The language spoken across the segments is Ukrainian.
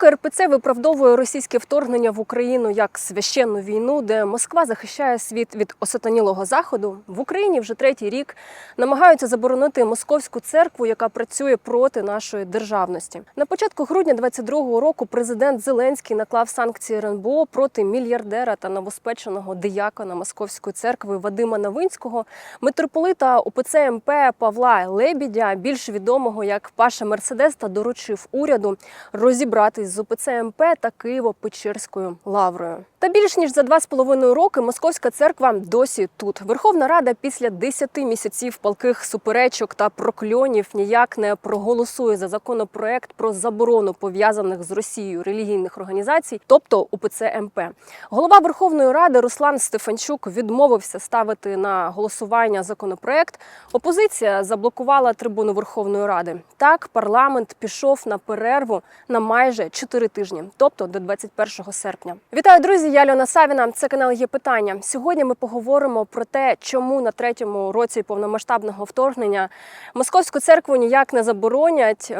Поки РПЦ виправдовує російське вторгнення в Україну як священну війну, де Москва захищає світ від осатанілого заходу, в Україні вже третій рік намагаються заборонити московську церкву, яка працює проти нашої державності. На початку грудня 22-го року президент Зеленський наклав санкції РНБО проти мільярдера та новоспеченого диякона Московської церкви Вадима Новинського, митрополита УПЦ МП Павла Лебідя, більш відомого як Паша Мерседес, та доручив уряду розібратись з УПЦ МП та Києво-Печерською лаврою. Та більш ніж за два з половиною роки Московська церква досі тут. Верховна Рада після 10 місяців палких суперечок та прокльонів ніяк не проголосує за законопроект про заборону пов'язаних з Росією релігійних організацій, тобто УПЦ МП. Голова Верховної Ради Руслан Стефанчук відмовився ставити на голосування законопроект. Опозиція заблокувала трибуну Верховної Ради. Так, парламент пішов на перерву на майже 4 тижні, тобто до 21 серпня. Вітаю, друзі! Я Льона Савіна. Це канал є питання. Сьогодні ми поговоримо про те, чому на третьому році повномасштабного вторгнення московську церкву ніяк не заборонять.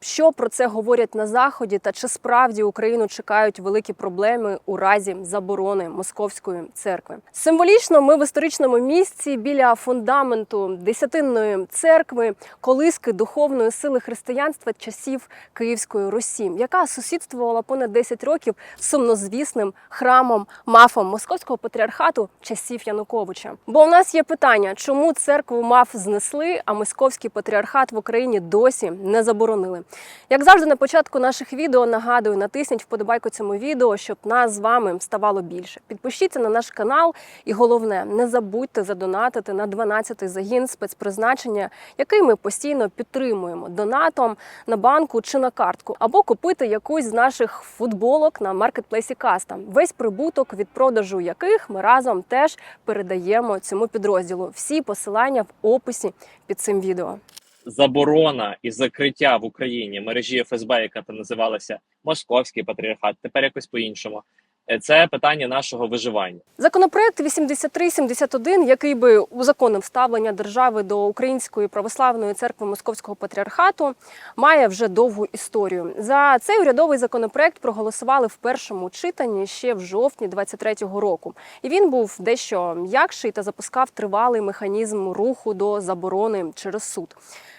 Що про це говорять на заході, та чи справді Україну чекають великі проблеми у разі заборони московської церкви? Символічно ми в історичному місці біля фундаменту десятинної церкви, колиски духовної сили християнства часів Київської Русі, яка сусідствувала понад 10 років сумнозвісним храмом мафом московського патріархату часів Януковича. Бо в нас є питання, чому церкву маф знесли, а московський патріархат в Україні досі не заборонили. Як завжди, на початку наших відео нагадую, натисніть вподобайку цьому відео, щоб нас з вами ставало більше. Підпишіться на наш канал, і головне, не забудьте задонатити на 12-й загін спецпризначення, який ми постійно підтримуємо донатом на банку чи на картку, або купити якусь з наших футболок на маркетплейсі Каста. Весь прибуток від продажу яких ми разом теж передаємо цьому підрозділу. Всі посилання в описі під цим відео. Заборона і закриття в Україні мережі ФСБ, яка там називалася Московський патріархат, тепер якось по-іншому. Е, Це питання нашого виживання. Законопроект 8371, який би узаконив ставлення держави до Української православної церкви Московського патріархату, має вже довгу історію. За цей урядовий законопроект проголосували в першому читанні ще в жовтні 23-го року. І він був дещо м'якший та запускав тривалий механізм руху до заборони через суд.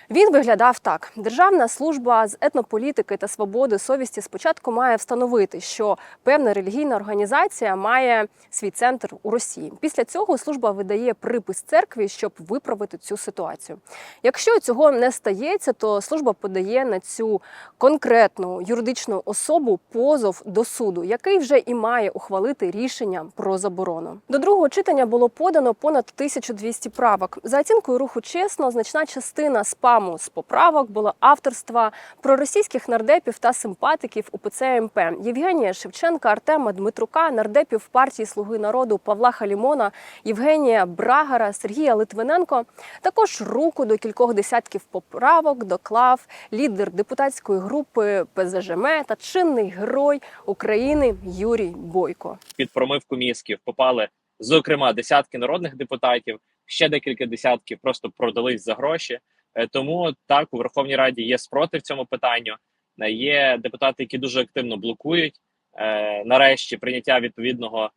Він виглядав так: Державна служба з етнополітики та свободи совісті спочатку має встановити, що певна релігійна організація має свій центр у Росії. Після цього служба видає припис церкві, щоб виправити цю ситуацію. Якщо цього не стається, то служба подає на цю конкретну юридичну особу позов до суду, який вже і має ухвалити рішення про заборону. До другого читання було подано понад 1200 правок. За оцінкою руху чесно, значна частина спаму з поправок була авторства проросійських нардепів та симпатиків УПЦ МП Євгенія Шевченка, Артема Дмитрука, нардепів партії Слуги народу Павла Халімона, Євгенія Брагара, Сергія Литвиненко. Також руку до кількох десятків поправок доклав лідер депутатської групи ПЗЖМ та чинний герой України Юрій Бойко. Під промивку мізків попали, зокрема, десятки народних депутатів, ще декілька десятків просто продались за гроші. Е, Тому так у Верховній Раді є спротив цьому питанню. Е, Є депутати, які дуже активно блокують е, нарешті прийняття відповідного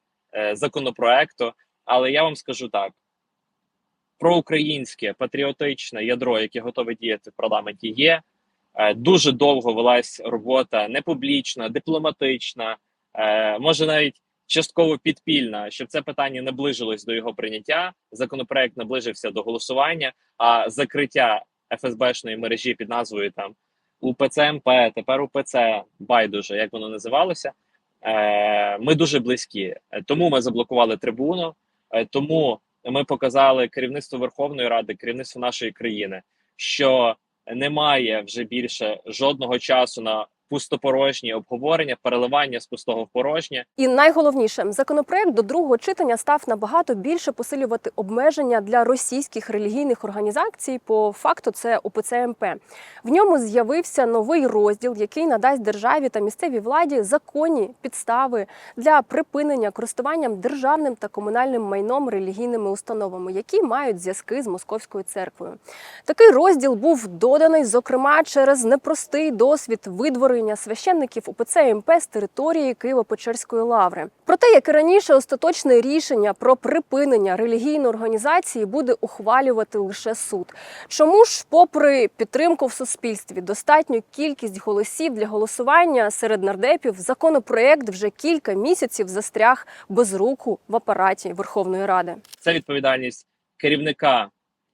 законопроекту. Але я вам скажу так: проукраїнське патріотичне ядро, яке готове діяти в парламенті, є. Дуже довго велась робота непублічна, дипломатична, е, може навіть частково підпільна, щоб це питання наближилось до його прийняття. Законопроект наближився до голосування, а закриття ФСБшної мережі під назвою там УПЦ МП, тепер УПЦ байдуже, як воно називалося. Е, Ми дуже близькі, тому ми заблокували трибуну. Е, Тому ми показали керівництву Верховної Ради, керівництву нашої країни, що немає вже більше жодного часу на пустопорожні обговорення, переливання з пустого в порожнє. І найголовніше, законопроект до другого читання став набагато більше посилювати обмеження для російських релігійних організацій. По факту, це УПЦ МП. В ньому з'явився новий розділ, який надасть державі та місцевій владі законні підстави для припинення користуванням державним та комунальним майном релігійними установами, які мають зв'язки з московською церквою. Такий розділ був доданий, зокрема, через непростий досвід видворення вивезення священників УПЦ МП з території Києво-Печерської лаври. Проте, як і раніше, остаточне рішення про припинення релігійної організації буде ухвалювати лише суд. Чому ж, попри підтримку в суспільстві, достатню кількість голосів для голосування серед нардепів, законопроект вже кілька місяців застряг без руку в апараті Верховної Ради. Це відповідальність керівника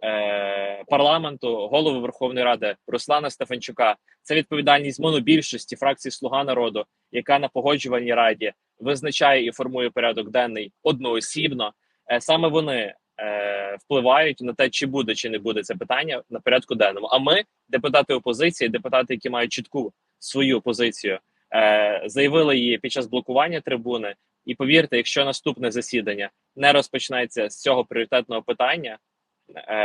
е, парламенту, голови Верховної Ради Руслана Стефанчука. Це відповідальність монобільшості фракції Слуга народу, яка на погоджувальній раді визначає і формує порядок денний одноосібно. Е, саме вони е, впливають на те, чи буде чи не буде це питання на порядку денному. А ми, депутати опозиції, депутати, які мають чітку свою позицію, заявили її під час блокування трибуни. І повірте, якщо наступне засідання не розпочнеться з цього пріоритетного питання,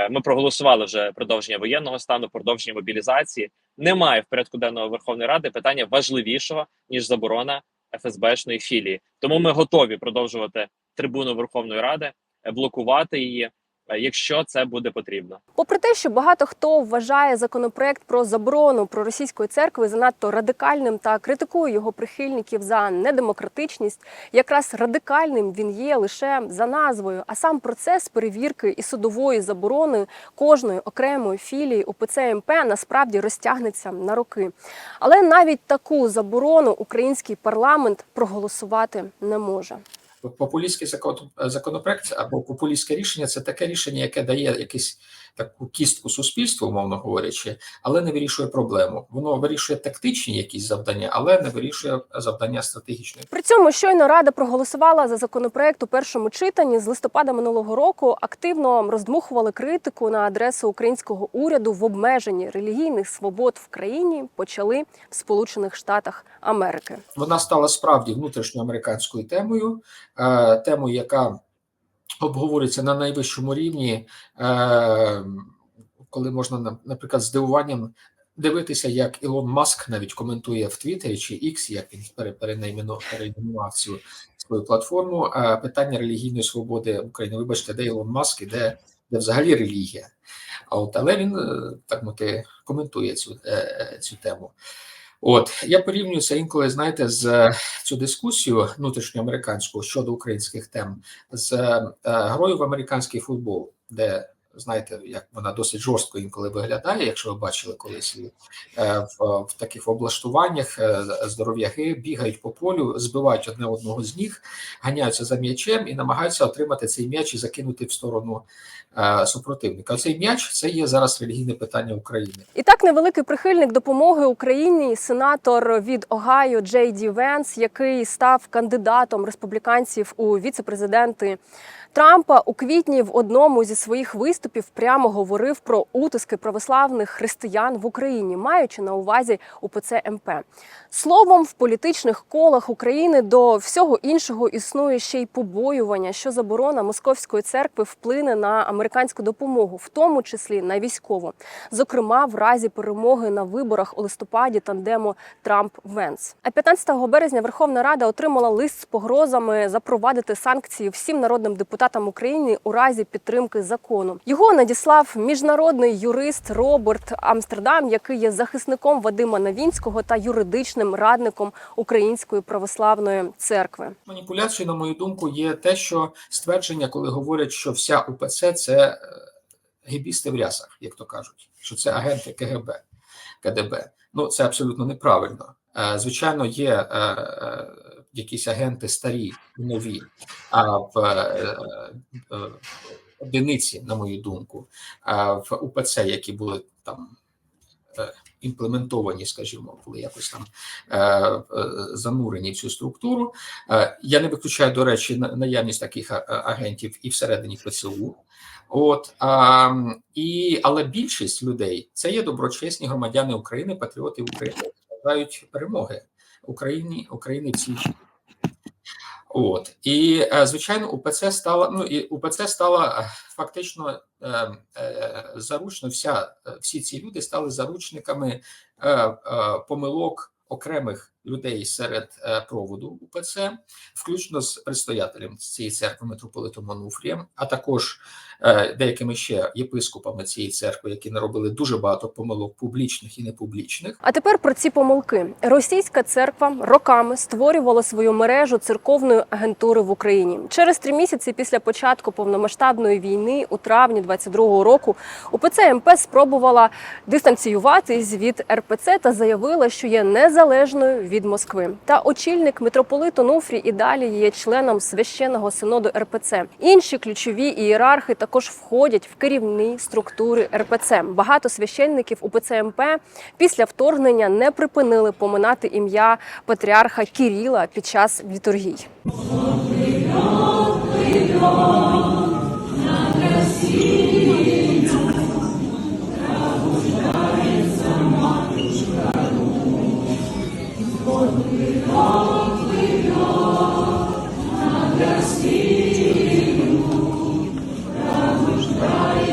ми проголосували вже продовження воєнного стану, продовження мобілізації. Немає в порядку денного Верховної Ради питання важливішого ніж заборона ФСБшної філії. Тому ми готові продовжувати трибуну Верховної Ради, е, блокувати її, е, якщо це буде потрібно. Попри те, що багато хто вважає законопроект про заборону проросійської церкви занадто радикальним та критикує його прихильників за недемократичність, якраз радикальним він є лише за назвою. А сам процес перевірки і судової заборони кожної окремої філії УПЦ МП насправді розтягнеться на роки. Але навіть таку заборону український парламент проголосувати не може. Популістський закон- законопроект або популістське рішення це таке рішення, яке дає якусь таку кістку суспільству, умовно говорячи, але не вирішує проблему. Воно вирішує тактичні якісь завдання, але не вирішує завдання стратегічної. При цьому щойно рада проголосувала за законопроект у першому читанні з листопада минулого року. Активно роздмухували критику на адресу українського уряду в обмеженні релігійних свобод в країні. Почали в Сполучених Штатах Америки. Вона стала справді внутрішньоамериканською темою, е, темою, яка обговорюється на найвищому рівні, е, коли можна, наприклад, здивуванням дивитися, як Ілон Маск навіть коментує в Твіттері чи X, як він перейменував цю свою платформу, е, питання релігійної свободи України. Вибачте, де Ілон Маск і де, де взагалі релігія. А от, але він е, так мовити коментує цю, цю тему. От я порівнюю це інколи, знаєте, з е, цю дискусію внутрішньоамериканську щодо українських тем з е, грою в американський футбол, де знаєте, як вона досить жорстко інколи виглядає, якщо ви бачили колись е, в, в таких облаштуваннях е, здоров'яги бігають по полю, збивають одне одного з ніг, ганяються за м'ячем і намагаються отримати цей м'яч і закинути в сторону е, супротивника. Цей м'яч це є зараз релігійне питання України. І так невеликий прихильник допомоги Україні, сенатор від Огайо Джей Ді Венс, який став кандидатом республіканців у віце-президенти Трампа у квітні в одному зі своїх виступів прямо говорив про утиски православних християн в Україні, маючи на увазі УПЦ МП. Словом, в політичних колах України до всього іншого існує ще й побоювання, що заборона московської церкви вплине на американську допомогу, в тому числі на військову зокрема в разі перемоги на виборах у листопаді тандему Трамп-Венс. А 15 березня Верховна Рада отримала лист з погрозами запровадити санкції всім народним депутатам України у разі підтримки закону. Його надіслав міжнародний юрист Роберт Амстердам, який є захисником Вадима Навінського та юридичним радником Української православної церкви. Маніпуляцією, на мою думку, є те, що ствердження, коли говорять, що вся УПЦ це е, гібісти в рясах, як то кажуть, що це агенти КГБ, КДБ. Ну це абсолютно неправильно. Е, Звичайно, є е, якісь агенти старі, нові, а в е, е, одиниці, на мою думку, в УПЦ, які були там. е, Імплементовані, скажімо, були якось там е, е, занурені в цю структуру. Е, Я не виключаю, до речі, наявність таких агентів і всередині ПЦУ. От а, і але більшість людей це є доброчесні громадяни України, патріоти України, які бажають перемоги Україні України в. От і е, звичайно, УПЦ стала ну і УПЦ стала е, фактично е, е, заручно. Вся е, всі ці люди стали заручниками е, е, помилок окремих людей серед е, проводу УПЦ, включно з предстоятелем цієї церкви митрополитом Онуфрієм, а також е, деякими ще єпископами цієї церкви, які наробили дуже багато помилок публічних і непублічних. А тепер про ці помилки. Російська церква роками створювала свою мережу церковної агентури в Україні. Через три місяці після початку повномасштабної війни, у травні 22-го року, УПЦ МП спробувала дистанціюватись від РПЦ та заявила, що є незалежною від Москви. Та очільник митрополит Онуфрій і далі є членом священного синоду РПЦ. Інші ключові ієрархи також входять в керівні структури РПЦ. Багато священників УПЦ МП після вторгнення не припинили поминати ім'я патріарха Кіріла під час літургій. Christ.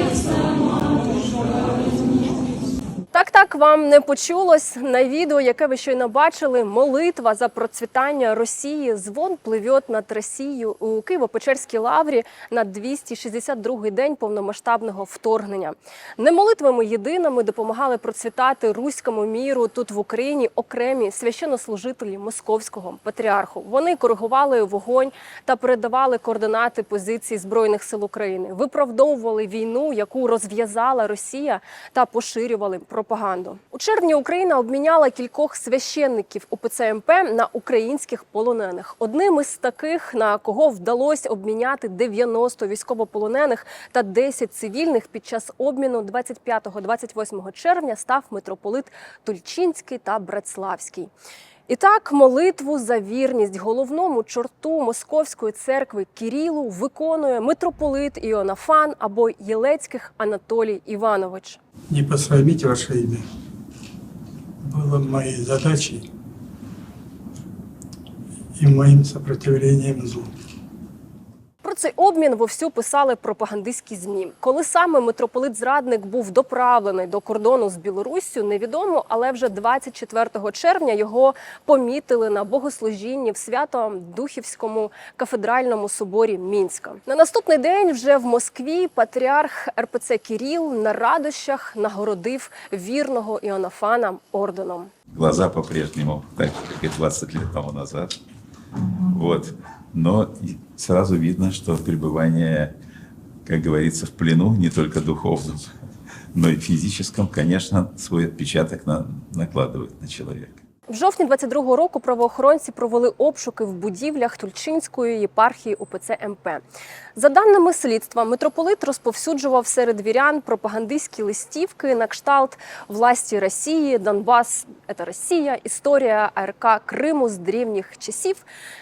Так, так вам не почулось на відео, яке ви щойно бачили. Молитва за процвітання Росії. Звон пливет над Росією у Києво-Печерській лаврі на 262-й день повномасштабного вторгнення. Не молитвами єдиними допомагали процвітати руському міру тут в Україні окремі священнослужителі московського патріарху. Вони коригували вогонь та передавали координати позицій збройних сил України, виправдовували війну, яку розв'язала Росія, та поширювали пропаганду. У червні Україна обміняла кількох священників УПЦ МП на українських полонених. Одним із таких, на кого вдалося обміняти 90 військовополонених та 10 цивільних під час обміну 25-28 червня, став митрополит Тульчинський та Братславський. І так, молитву за вірність головному чорту Московської церкви Кірілу виконує митрополит Іонафан або Єлецьких Анатолій Іванович. не посрамить ваше ім'я. Було моєю задачею і моїм сопротивлением злу. Цей обмін вовсю писали пропагандистські змі. Коли саме митрополит зрадник був доправлений до кордону з Білоруссю, невідомо, але вже 24 червня його помітили на богослужінні в Свято-Духівському кафедральному соборі Мінська. На наступний день вже в Москві патріарх РПЦ Кіріл на радощах нагородив вірного Іонафана орденом. глаза по-прежнему так как 20 лет тому назад. Вот. Но сразу видно, что пребывание, как говорится, в плену, не только духовном, но и физическом, конечно, свой отпечаток на- накладывает на человека. В жовтні 22-го року правоохоронці провели обшуки в будівлях Тульчинської єпархії УПЦ МП. За даними слідства, митрополит розповсюджував серед вірян пропагандистські листівки на кшталт власті Росії, Донбас це Росія, історія АРК Криму з древніх часів,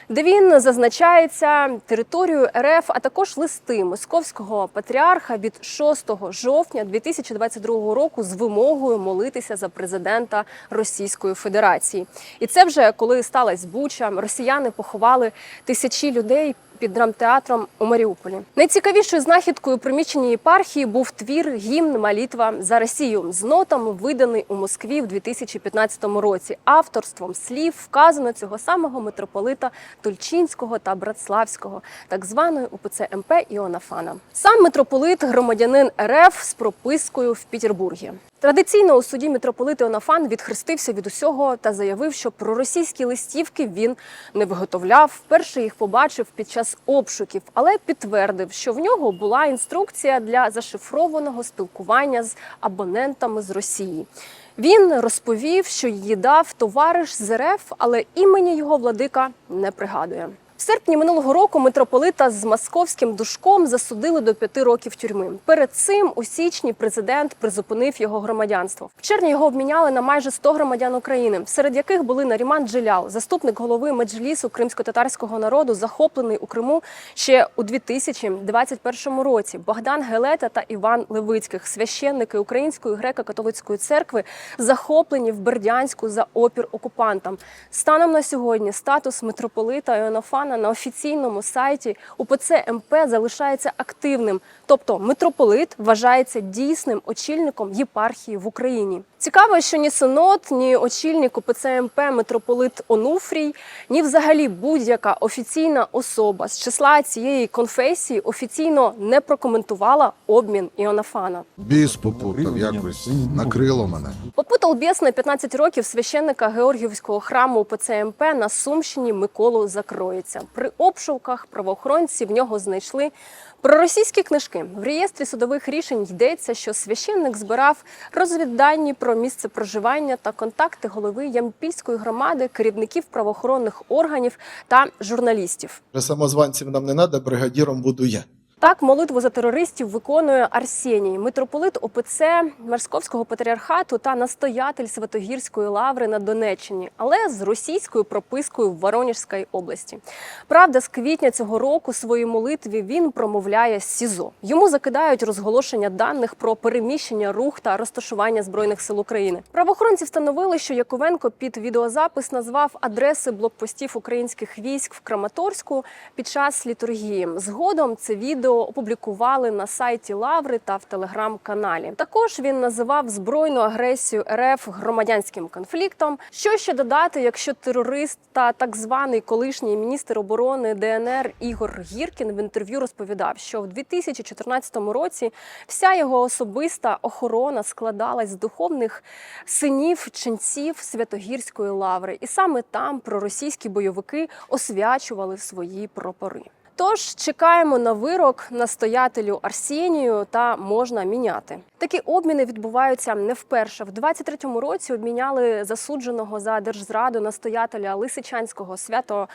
де він зазначається територію РФ, а також листи московського патріарха від 6 жовтня 2022 року з вимогою молитися за президента Російської Федерації. І це вже коли сталася Буча, росіяни поховали тисячі людей. Під драмтеатром у Маріуполі найцікавішою знахідкою приміщення єпархії був твір гімн Молитва за Росію з нотами, виданий у Москві в 2015 році. Авторством слів вказано цього самого митрополита Тульчинського та Братславського, так званої УПЦ МП Іонафана. Сам митрополит громадянин РФ з пропискою в Петербургі. Традиційно у суді митрополит Іонафан відхрестився від усього та заявив, що проросійські листівки він не виготовляв. Вперше їх побачив під час обшуків, але підтвердив, що в нього була інструкція для зашифрованого спілкування з абонентами з Росії. Він розповів, що її дав товариш з РФ, але імені його владика не пригадує. В серпні минулого року митрополита з московським душком засудили до п'яти років тюрми. Перед цим у січні президент призупинив його громадянство. В червні його обміняли на майже 100 громадян України, серед яких були Наріман Джилял, заступник голови меджлісу кримсько-татарського народу, захоплений у Криму ще у 2021 році. Богдан Гелета та Іван Левицьких, священники Української греко-католицької церкви, захоплені в Бердянську за опір окупантам. Станом на сьогодні статус митрополита Іонафана на офіційному сайті УПЦ МП залишається активним. Тобто митрополит вважається дійсним очільником єпархії в Україні. Цікаво, що ні синод, ні очільник УПЦ МП митрополит Онуфрій, ні взагалі будь-яка офіційна особа з числа цієї конфесії офіційно не прокоментувала обмін Іонафана. Біс попутав, якось накрило мене. Попутав біс на 15 років священника Георгіївського храму УПЦ МП на Сумщині Миколу Закроється. При обшуках правоохоронці в нього знайшли проросійські книжки. В реєстрі судових рішень йдеться, що священник збирав розвіддані про місце проживання та контакти голови Ямпільської громади, керівників правоохоронних органів та журналістів. Самозванців нам не треба, бригадіром буду я. Так, молитву за терористів виконує Арсеній, митрополит ОПЦ Московського патріархату та настоятель Святогірської лаври на Донеччині, але з російською пропискою в Воронежській області. Правда, з квітня цього року своїй молитві він промовляє СІЗО. Йому закидають розголошення даних про переміщення, рух та розташування збройних сил України. Правоохоронці встановили, що Яковенко під відеозапис назвав адреси блокпостів українських військ в Краматорську під час літургії. Згодом це відео опублікували на сайті Лаври та в телеграм-каналі. Також він називав збройну агресію РФ громадянським конфліктом. Що ще додати, якщо терорист та так званий колишній міністр оборони ДНР Ігор Гіркін в інтерв'ю розповідав, що в 2014 році вся його особиста охорона складалась з духовних синів ченців Святогірської лаври, і саме там проросійські бойовики освячували свої прапори. Тож чекаємо на вирок настоятелю Арсенію та можна міняти. Такі обміни відбуваються не вперше. В 23-му році обміняли засудженого за держзраду настоятеля Лисичанського свято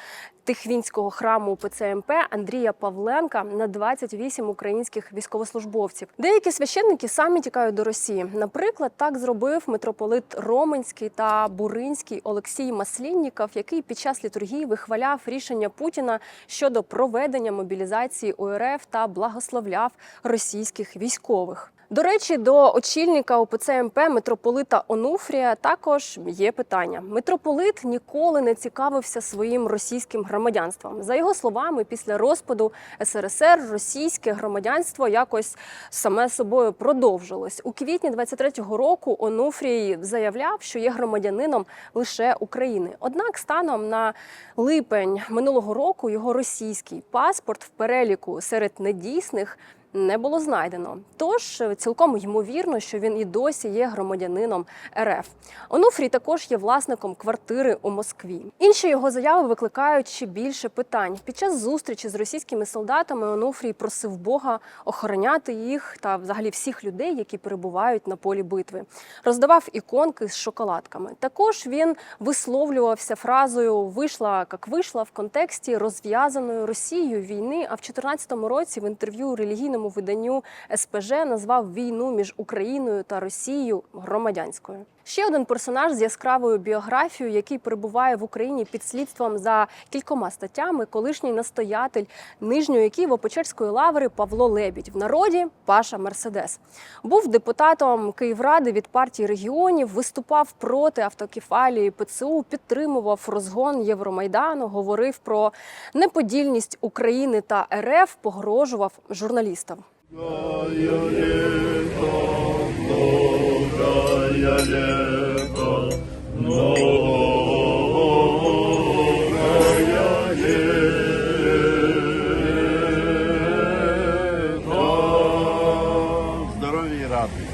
Тихвінського храму ПЦМП Андрія Павленка на 28 українських військовослужбовців. Деякі священники самі тікають до Росії. Наприклад, так зробив митрополит Роменський та Буринський Олексій Маслінніков, який під час літургії вихваляв рішення Путіна щодо проведення мобілізації УРФ та благословляв російських військових. До речі, до очільника УПЦ МП митрополита Онуфрія також є питання. Митрополит ніколи не цікавився своїм російським громадянством. За його словами, після розпаду СРСР російське громадянство якось саме собою продовжилось. У квітні 23-го року Онуфрій заявляв, що є громадянином лише України. Однак, станом на липень минулого року його російський паспорт в переліку серед недійсних не було знайдено. Тож цілком ймовірно, що він і досі є громадянином РФ. Онуфрій також є власником квартири у Москві. Інші його заяви викликають ще більше питань. Під час зустрічі з російськими солдатами Онуфрій просив Бога охороняти їх та взагалі всіх людей, які перебувають на полі битви. Роздавав іконки з шоколадками. Також він висловлювався фразою Вийшла як вийшла в контексті розв'язаної Росією війни. А в 2014 році в інтерв'ю релігійному виданню СПЖ назвав війну між Україною та Росією громадянською. Ще один персонаж з яскравою біографією, який перебуває в Україні під слідством за кількома статтями, колишній настоятель нижньої Києво-Печерської лаври Павло Лебідь в народі Паша Мерседес. Був депутатом Київради від партії регіонів, виступав проти автокефалії ПЦУ, підтримував розгон Євромайдану, говорив про неподільність України та РФ, погрожував журналістам. Здоров'я і радості.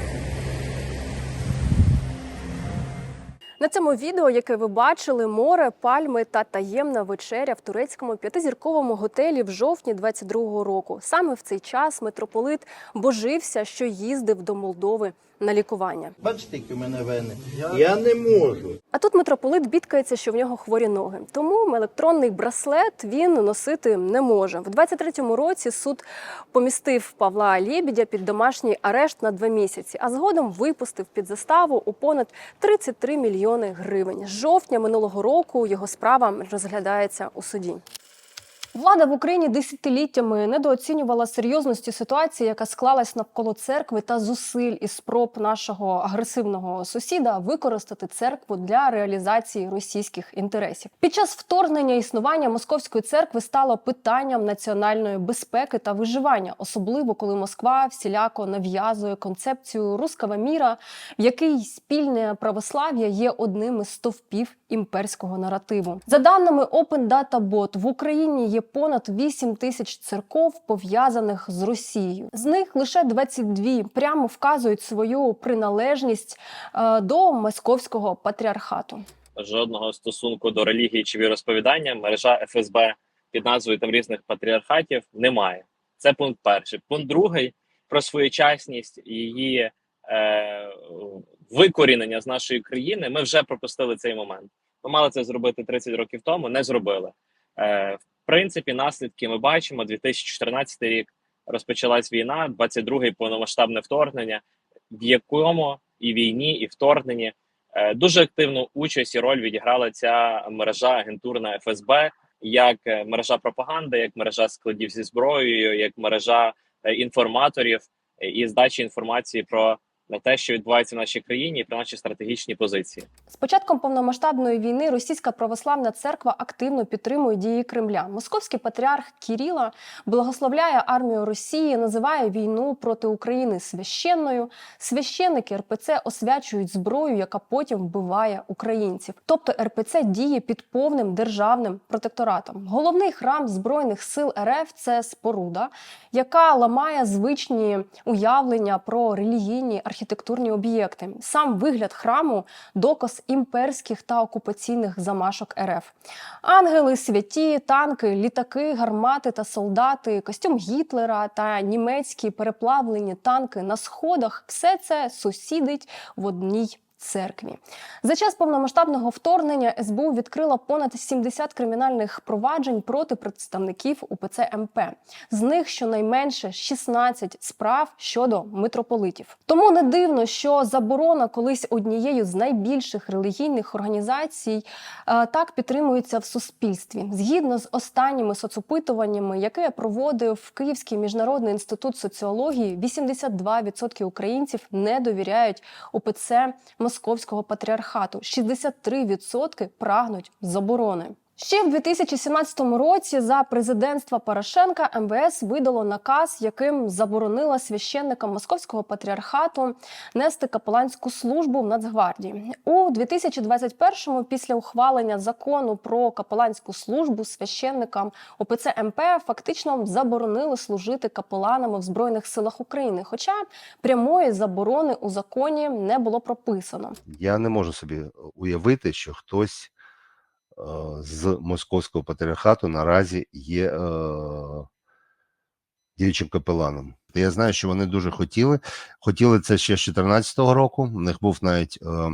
На цьому відео, яке ви бачили, море, пальми та таємна вечеря в турецькому п'ятизірковому готелі в жовтні 22-го року. Саме в цей час митрополит божився, що їздив до Молдови на лікування. Бачите, які у мене вени. Я не можу. А тут митрополит бідкається, що в нього хворі ноги. Тому електронний браслет він носити не може. В 23-му році суд помістив Павла Лєбідя під домашній арешт на два місяці, а згодом випустив під заставу у понад 33 мільйони гривень. З жовтня минулого року його справа розглядається у суді. Влада в Україні десятиліттями недооцінювала серйозності ситуації, яка склалась навколо церкви та зусиль і спроб нашого агресивного сусіда використати церкву для реалізації російських інтересів. Під час вторгнення існування московської церкви стало питанням національної безпеки та виживання, особливо коли Москва всіляко нав'язує концепцію руского міра, в якій спільне православ'я є одним із стовпів імперського наративу. За даними Open Data Bot, в Україні є понад 8 тисяч церков, пов'язаних з Росією. З них лише 22 прямо вказують свою приналежність е, до московського патріархату. жодного стосунку до релігії чи віросповідання мережа ФСБ під назвою там різних патріархатів немає. Це пункт перший. Пункт другий про своєчасність її е, викорінення з нашої країни. Ми вже пропустили цей момент. Ми мали це зробити 30 років тому, не зробили. Е, в принципі, наслідки ми бачимо. 2014 рік розпочалась війна, 22-й повномасштабне вторгнення, в якому і війні, і вторгненні Е, Дуже активну участь і роль відіграла ця мережа агентурна ФСБ, як е, мережа пропаганди, як мережа складів зі зброєю, як мережа інформаторів і здачі інформації про на те, що відбувається в нашій країні, і про наші стратегічні позиції. З початком повномасштабної війни Російська православна церква активно підтримує дії Кремля. Московський патріарх Кіріла благословляє армію Росії, називає війну проти України священною. Священники РПЦ освячують зброю, яка потім вбиває українців. Тобто РПЦ діє під повним державним протекторатом. Головний храм збройних сил РФ це споруда, яка ламає звичні уявлення про релігійні архітектурні об'єкти. Сам вигляд храму доказ імперських та окупаційних замашок РФ. Ангели, святі, танки, літаки, гармати та солдати, костюм Гітлера та німецькі переплавлені танки на сходах все це сусідить в одній. Церкві за час повномасштабного вторгнення СБУ відкрила понад 70 кримінальних проваджень проти представників УПЦ МП. З них щонайменше 16 справ щодо митрополитів. Тому не дивно, що заборона колись однією з найбільших релігійних організацій е, так підтримується в суспільстві. Згідно з останніми соцопитуваннями, яке проводив Київський міжнародний інститут соціології, 82% українців не довіряють УПЦ Московського патріархату. 63% прагнуть заборони. Ще в 2017 році за президентства Порошенка МВС видало наказ, яким заборонила священникам московського патріархату нести капеланську службу в Нацгвардії. У 2021-му, після ухвалення закону про капеланську службу священникам ОПЦ МП фактично заборонили служити капеланами в збройних силах України. Хоча прямої заборони у законі не було прописано. Я не можу собі уявити, що хтось з московського патріархату наразі є е, діючим капеланом. Я знаю, що вони дуже хотіли. Хотіли це ще з 2014 року. У них був навіть е,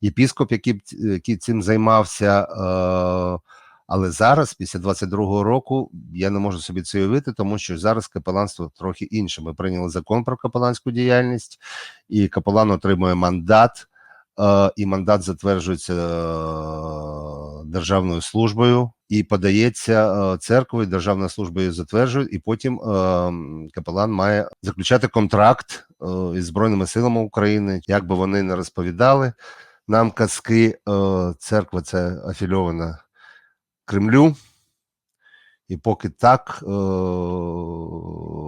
єпіскоп, який, який цим займався. Е, але зараз, після 22-го року, я не можу собі це уявити, тому що зараз капеланство трохи інше. Ми прийняли закон про капеланську діяльність, і капелан отримує мандат, і мандат затверджується е, державною службою і подається е, церквою, державна служба її затверджує, і потім е, капелан має заключати контракт е, із Збройними силами України. Як би вони не розповідали нам казки, е, церква це афільована Кремлю. І поки так, е,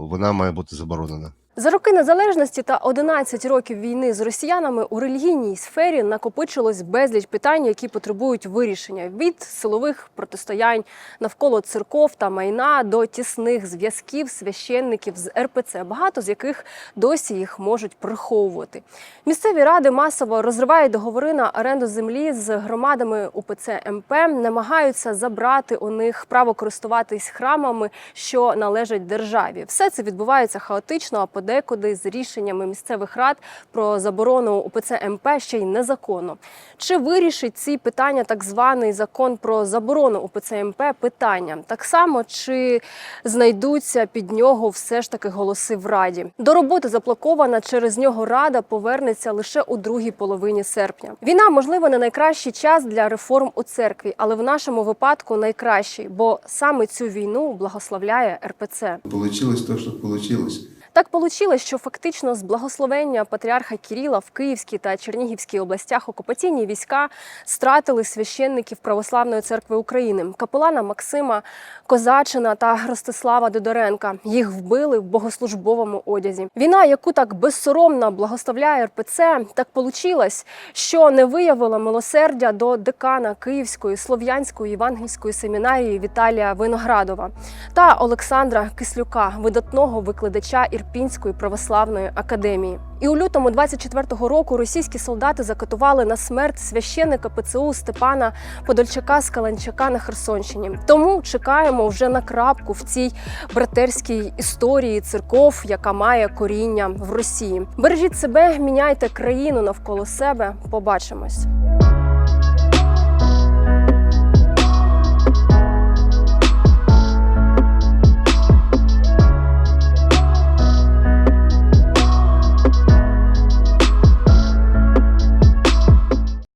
вона має бути заборонена. За роки незалежності та 11 років війни з росіянами у релігійній сфері накопичилось безліч питань, які потребують вирішення від силових протистоянь навколо церков та майна до тісних зв'язків священників з РПЦ, багато з яких досі їх можуть приховувати. Місцеві ради масово розривають договори на оренду землі з громадами УПЦ МП, намагаються забрати у них право користуватись храмами, що належать державі. Все це відбувається хаотично. А подекуди з рішеннями місцевих рад про заборону УПЦ МП ще й незаконно. Чи вирішить ці питання так званий закон про заборону УПЦ МП? Питання так само, чи знайдуться під нього все ж таки голоси в раді. До роботи заблокована через нього рада повернеться лише у другій половині серпня. Війна, можливо, не найкращий час для реформ у церкві, але в нашому випадку найкращий, бо саме цю війну благословляє РПЦ. Получилось то, что получилось. Так получилось, що фактично з благословення патріарха Кіріла в Київській та Чернігівській областях окупаційні війська стратили священників Православної церкви України, капелана Максима Козачина та Ростислава Додоренка. Їх вбили в богослужбовому одязі. Війна, яку так безсоромно благословляє РПЦ, так получилось, що не виявила милосердя до декана Київської слов'янської євангельської семінарії Віталія Виноградова та Олександра Кислюка, видатного викладача Ірпінської православної академії. І у лютому 24-го року російські солдати закатували на смерть священника ПЦУ Степана Подольчака з Каланчака на Херсонщині. Тому чекаємо вже на крапку в цій братерській історії церков, яка має коріння в Росії. Бережіть себе, міняйте країну навколо себе. Побачимось.